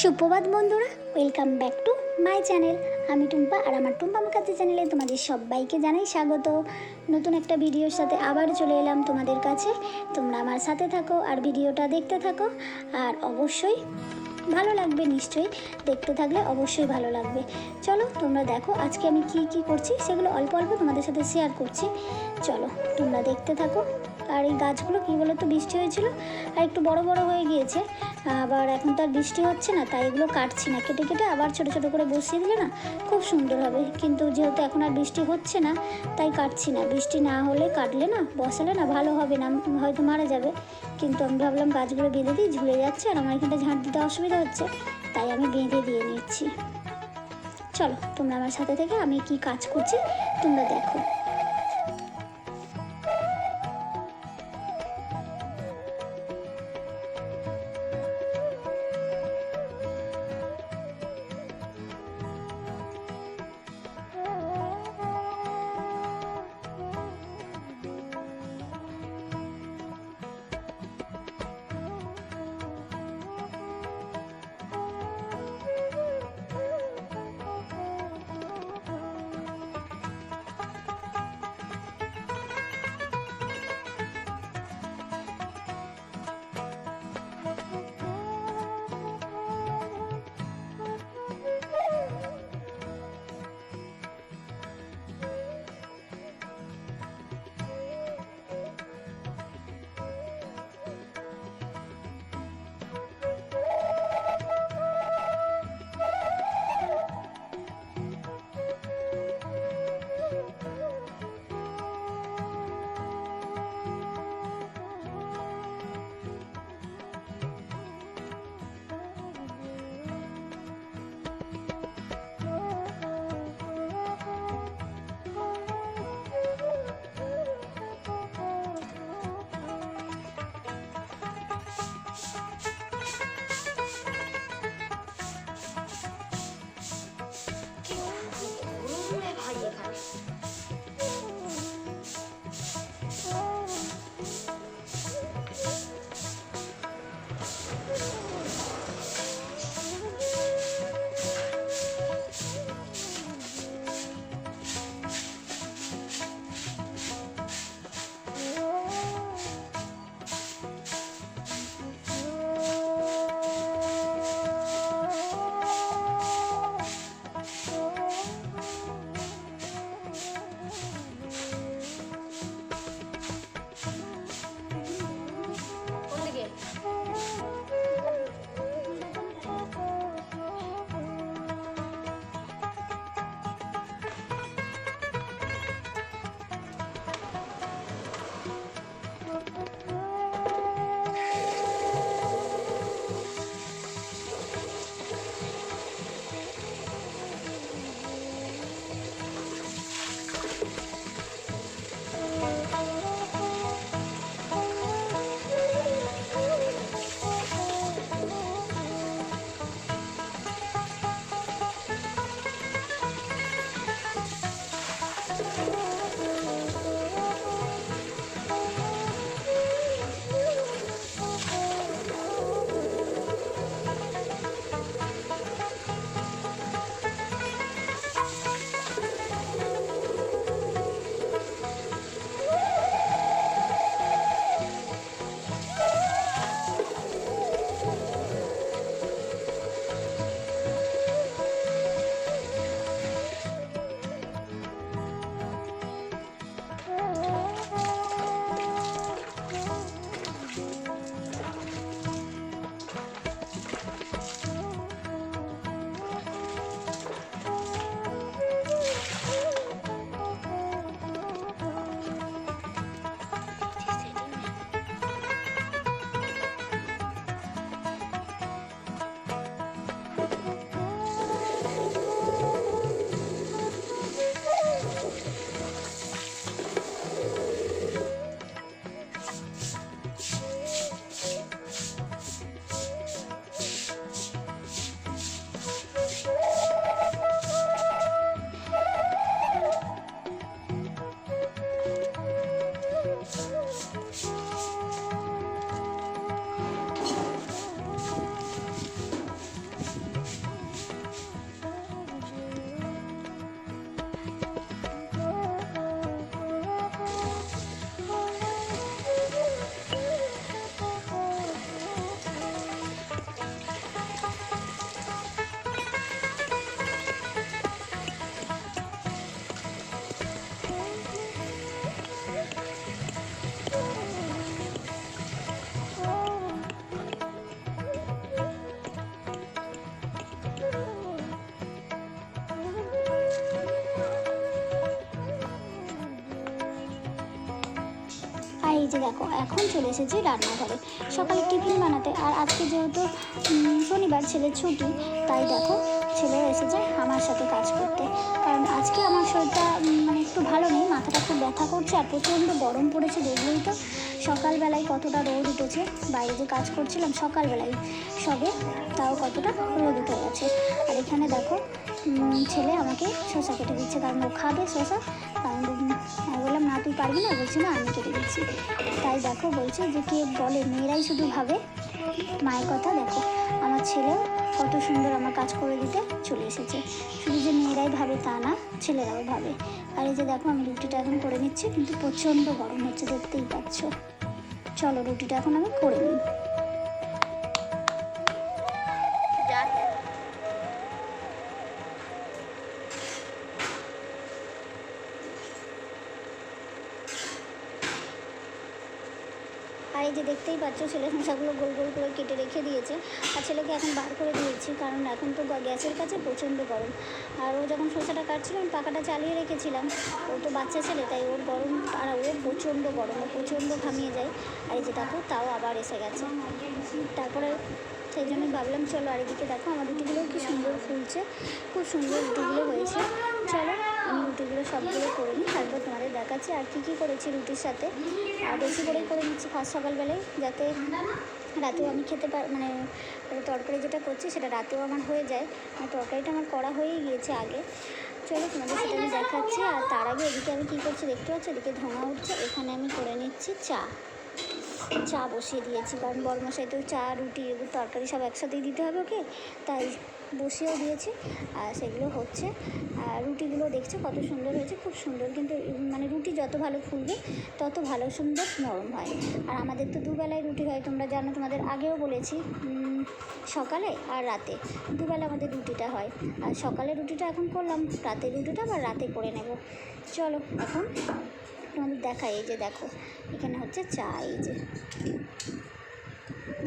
সুপ্রভাত বন্ধুরা welcome back to my channel আমি টুম্পা আর আমার টুম্পা মুখার্জি চ্যানেলে তোমাদের সবাইকে জানাই স্বাগত। নতুন একটা ভিডিওর সাথে আবার চলে এলাম তোমাদের কাছে। তোমরা আমার সাথে থাকো আর ভিডিওটা দেখতে থাকো। আর অবশ্যই ভালো লাগবে নিশ্চয়ই, দেখতে থাকলে অবশ্যই ভালো লাগবে। চলো, তোমরা দেখো আজকে আমি কি কি করছি, সেগুলো অল্প অল্প তোমাদের সাথে শেয়ার করছি। চলো, তোমরা দেখতে থাকো। আর এই গাছগুলো কী বলো তো বৃষ্টি হয়েছিল? আর একটু বড় বড় হয়ে গিয়েছে। আবার এখন তো আর বৃষ্টি হচ্ছে না, তাই এগুলো কাটছি না। কেটে কেটে আবার ছোট ছোট করে বসিয়ে দিলে না খুব সুন্দর হবে। কিন্তু যেহেতু এখন আর বৃষ্টি হচ্ছে না, তাই কাটছি না। বৃষ্টি না হলে কাটলে না, বসালে না ভালো হবে না, হয়তো মারা যাবে। কিন্তু আমি ভাবলাম গাছগুলো বেঁধে দিই, ঝুলে যাচ্ছে আর আমার এখানটা ঝাঁট দিতে অসুবিধা হচ্ছে, তাই আমি বেঁধে দিয়ে নিচ্ছি। চলো তোমরা আমার সাথে থেকে আমি কি কাজ করছি, তোমরা দেখো। যে দেখো, এখন চলে এসেছি রান্নাঘরে। সকালে টিফিন বানাতে। আর আজকে যেহেতু শনিবার ছেলের ছুটি, তাই দেখো, ছেলে এসেছে আমার সাথে কাজ করতে। কারণ আজকে আমার শরীরটা মানে একটু ভালো নেই, মাথাটা খুব ব্যথা করছে আর প্রচণ্ড গরম পড়েছে, দেখলেই তো। সকালবেলায় কতটা রোদ উঠেছে? বাইরে যে কাজ করছিলাম সকালবেলায় সবে, তাও কতটা রোদ উঠে গেছে। আর এখানে দেখো ছেলে আমাকে শশা কেটে দিচ্ছে, কারণ ও খাবে শশা কারণ আমি বললাম, না, তুই পারবি না? বলছি, না, আমি কেটে দিচ্ছি। তাই দেখো, বলছে যে, কে বলে, মেয়েরাই শুধু ভাবে। মায়ের কথা দেখো। আমার ছেলে কত সুন্দর আমার কাজ করে দিতে চলে এসেছে। শুধু যে মেয়েরাই ভাবে তা না, ছেলেরাও ভাবে। আর এই যে দেখো, আমি রুটিটা এখন করে নিচ্ছি, কিন্তু প্রচণ্ড গরম হচ্ছে, দেখতেই পাচ্ছ। চলো রুটিটা এখন আমি করে নিই। এই যে দেখতেই পাচ্ছ ছেলে শসাগুলো গোল গোল করে কেটে রেখে দিয়েছে। আর ছেলেকে এখন বার করে দিয়েছি, কারণ এখন তো গ্যাসের কাছে প্রচণ্ড গরম। আর ও যখন শসাটা কাটছিল, আমি পাখাটা চালিয়ে রেখেছিলাম। ও তো বাচ্চা ছেলে, তাই ওর গরম, আর ও প্রচণ্ড গরম, ও প্রচণ্ড ঘামিয়ে যায়। আর এই যে দেখো, তাও আবার এসে গেছে। তারপরে সেই জন্য ভাবলাম, চলো আর এদিকে দেখো আমার রুটিগুলো কি সুন্দর ফুলছে, খুব সুন্দর রুটিগুলো হয়েছে। চলো, আমি রুটিগুলো সবগুলো করে নিই, তারপর তোমাদের দেখাচ্ছি আর কী কী করেছি রুটির সাথে। আর বেশি করেই করে নিচ্ছি ফার্স্ট সকালবেলায়, যাতে রাতেও আমি খেতে পার মানে তরকারি যেটা করছি সেটা রাতেও আমার হয়ে যায়। আর তরকারিটা আমার করা হয়েই গিয়েছে আগে। চলো, তোমাদের সেটা আমি দেখাচ্ছি, আর তার আগে এদিকে আমি কী করছি দেখতে পাচ্ছি? এদিকে ধোঁয়া উঠছে, এখানে আমি করে নিচ্ছি চা। চা বসিয়ে দিয়েছি, কারণ বড়মশাই তো চা, রুটি তরকারি সব একসাথেই দিতে হবে ওকে, তাই বসিয়েও দিয়েছি। আর সেগুলো হচ্ছে, আর রুটিগুলো দেখছ কত সুন্দর হয়েছে, খুব সুন্দর কিন্তু মানে রুটি যত ভালো ফুলবে, তত ভালো সুন্দর নরম হয়। আর আমাদের তো দুবেলায় রুটি হয়, তোমরা জানো, তোমাদের আগেও বলেছি সকালে আর রাতে। দুবেলা আমাদের রুটিটা হয়। আর সকালে রুটিটা এখন করলাম রাতে রুটিটা আবার রাতে করে নেব। চলো এখন তোমাদের দেখাই এই যে দেখো, এখানে হচ্ছে চা, এই যে।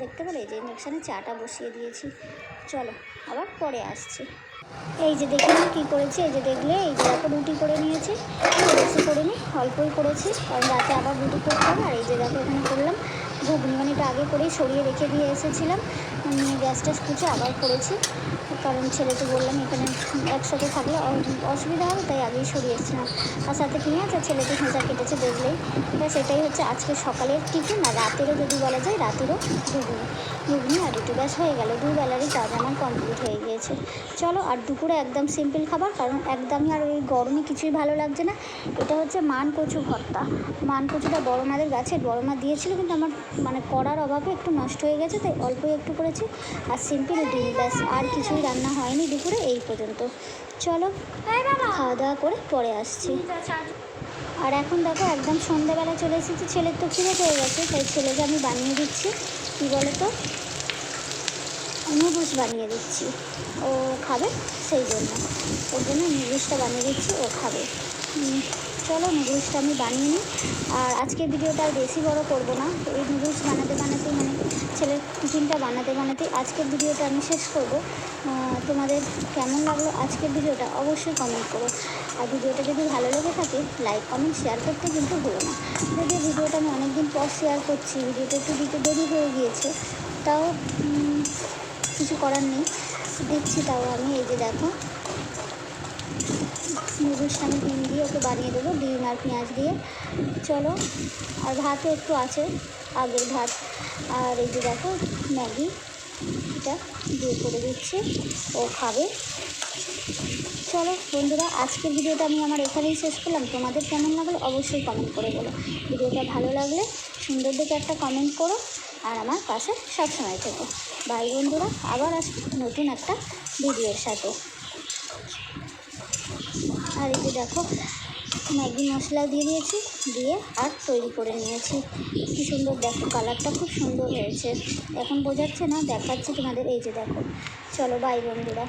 দেখতে পেলে? এই যে ইন্ডাকশানে চাটা বসিয়ে দিয়েছি। চলো, আবার পরে আসছি। এই যে দেখে নিই কী করেছি, এই যে দেখলে, এই যে দেখো রুটি করে নিয়েছি। বেশি করে নিই অল্পই করেছি, কারণ রাতে আবার রুটি করতে হবে। আর এই যে দেখো, এখানে করলাম ঘুগনি। মানে আগে করেই সরিয়ে রেখে দিয়ে এসেছিলাম। নিয়ে গ্যাস ট্যাস আবার করেছি। কারণ ছেলেকে বললাম, এখানে একসাথে থাকলে অসুবিধা হবে, তাই আগেই সরিয়ে এসেছিলাম। আর সাথে পেঁয়াজ আর ছেলেকে খোঁজা কেটেছে দেখলেই। ব্যাস এটাই হচ্ছে আজকে সকালের টিফিন, আর রাতেরও যদি বলা যায় রাতেরও ঘুগনি। ঘুগনি আর রুটি ব্যাস হয়ে গেল, দুবেলারই কাজ আমার কমপ্লিট হয়ে গিয়েছে। চলো, আর দুপুরে একদম সিম্পল খাবার, কারণ একদমই আর ওই গরমে কিছুই ভালো লাগছে না। এটা হচ্ছে মান কচু ভর্তা। মান কচুটা বড় মাদের গাছে, বড় মা দিয়েছিল, কিন্তু আমার মানে করার অভাবে একটু নষ্ট হয়ে গেছে, তাই অল্পই একটু করেছি। আর সিম্পল ডিম, ব্যাস, আর কিছুই রান্না হয়নি দুপুরে, এই পর্যন্ত। চলো, খাওয়া দাওয়া করে পরে আসছি। আর এখন দেখো, একদম সন্ধ্যাবেলা চলে এসেছি, ছেলের তো খিদে পেয়ে গেছে, তাই ছেলেকে আমি বানিয়ে দিচ্ছি। কী বলো তো নুডলস বানিয়ে দিচ্ছি। ও খাবে সেই জন্য। ওর জন্য নুডলসটা বানিয়ে দিচ্ছি, ও খাবে। চলো নুডলসটা আমি বানিয়ে নিই। আর আজকের ভিডিওটা আর বেশি বড় করব না। এই নুডলস বানাতে বানাতে মানে ছেলের টিফিনটা বানাতে বানাতে আজকের ভিডিওটা আমি শেষ করব। তোমাদের কেমন লাগল আজকের ভিডিওটা অবশ্যই কমেন্ট করো। আর ভিডিওটা যদি ভালো লেগে থাকে লাইক কমেন্ট শেয়ার করতে কিন্তু ভুলো না। যদিও ভিডিওটা আমি অনেকদিন পর শেয়ার করছি, ভিডিওটা একটু দিতে দেরি হয়ে গিয়েছে, তাও কিছু করার নেই। দেখছি তাও আমি, এই যে দেখো। নুডলসটা ডিম দিয়ে ওকে বানিয়ে দেবো, ডিম আর পেঁয়াজ দিয়ে। চলো, আর ভাতও একটু আছে, আগের ভাত। আর এই যে দেখো, ম্যাগি, এটা দিয়ে করে দিচ্ছে, ও খাবে। চলো, বন্ধুরা, আজকের ভিডিওটা আমি আমার এখানেই শেষ করলাম। তোমাদের কেমন লাগল অবশ্যই কমেন্ট করে বলো। ভিডিওটা ভালো লাগলে সুন্দর দেখে একটা কমেন্ট করো, আর আমার পাশে সবসময় থেকো। বাই বন্ধুরা, আবার আসব নতুন একটা ভিডিওর সাথে। আর এই যে দেখো ম্যাগি মশলা দিয়ে দিয়েছি দিয়ে আর তৈরি করে নিয়েছি। কী সুন্দর দেখো, কালারটা খুব সুন্দর হয়েছে। এখন বোঝাচ্ছে না, দেখাচ্ছি তোমাদের। এই যে দেখো, চলো বাই বন্ধুরা।